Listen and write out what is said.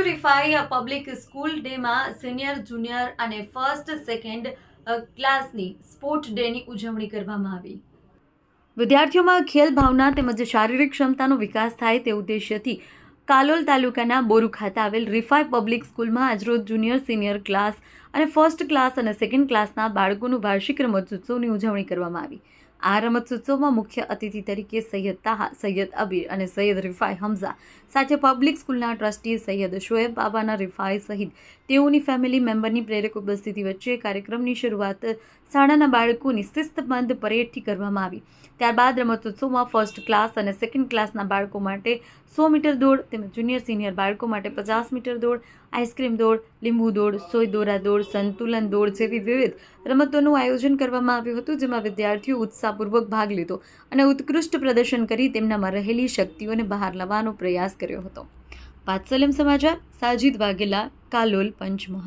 ગુરુ public school ડેમાં senior junior અને ફર્સ્ટ સેકન્ડ ક્લાસની સ્પોર્ટ ડેની ઉજવણી કરવામાં આવી. વિદ્યાર્થીઓમાં ખેલ ભાવના તેમજ શારીરિક ક્ષમતાનો વિકાસ થાય તે ઉદ્દેશ્યથી કાલોલ તાલુકાના બોરુ ખાતે આવેલ રિફાઈ પબ્લિક સ્કૂલમાં આજરોજ જુનિયર સિનિયર ક્લાસ અને ફર્સ્ટ ક્લાસ અને સેકન્ડ ક્લાસના બાળકોનું વાર્ષિક રમતોત્સવની ઉજવણી કરવામાં આવી. આ રમતોત્સવમાં મુખ્ય અતિથિ તરીકે સૈયદ તાહા, સૈયદ અબીર અને સૈયદ રિફાઈ હમઝા, સાથે પબ્લિક સ્કૂલના ટ્રસ્ટી સૈયદ શોએબ બાબાના રિફાઈ સહિત તેઓની ફેમિલી મેમ્બરની પ્રેરક ઉપસ્થિતિ વચ્ચે કાર્યક્રમની શરૂઆત શાળાના બાળકોની શિસ્તબંધ પરેડથી કરવામાં આવી. ત્યારબાદ રમતોત્સવમાં ફર્સ્ટ ક્લાસ અને સેકન્ડ ક્લાસના બાળકો માટે સો મીટર દોડ, તેમજ જુનિયર સિનિયર બાળકો માટે પચાસ મીટર દોડ આઈસ્ક્રીમ દોડ, લીંબુ દોડ, સોય દોરા દોડ સંતુલન દોડ જેવી વિવિધ રમતોનું આયોજન કરવામાં આવ્યું હતું, જેમાં વિદ્યાર્થીઓ ઉત્સાહપૂર્વક ભાગ લીધો અને ઉત્કૃષ્ટ પ્રદર્શન કરી તેમનામાં રહેલી શક્તિઓને બહાર લાવવાનો પ્રયાસ કર્યો હતો. પાત્સલમ સમાચાર, સાજીદ વાઘેલા, કાલોલ પંચમહાલ.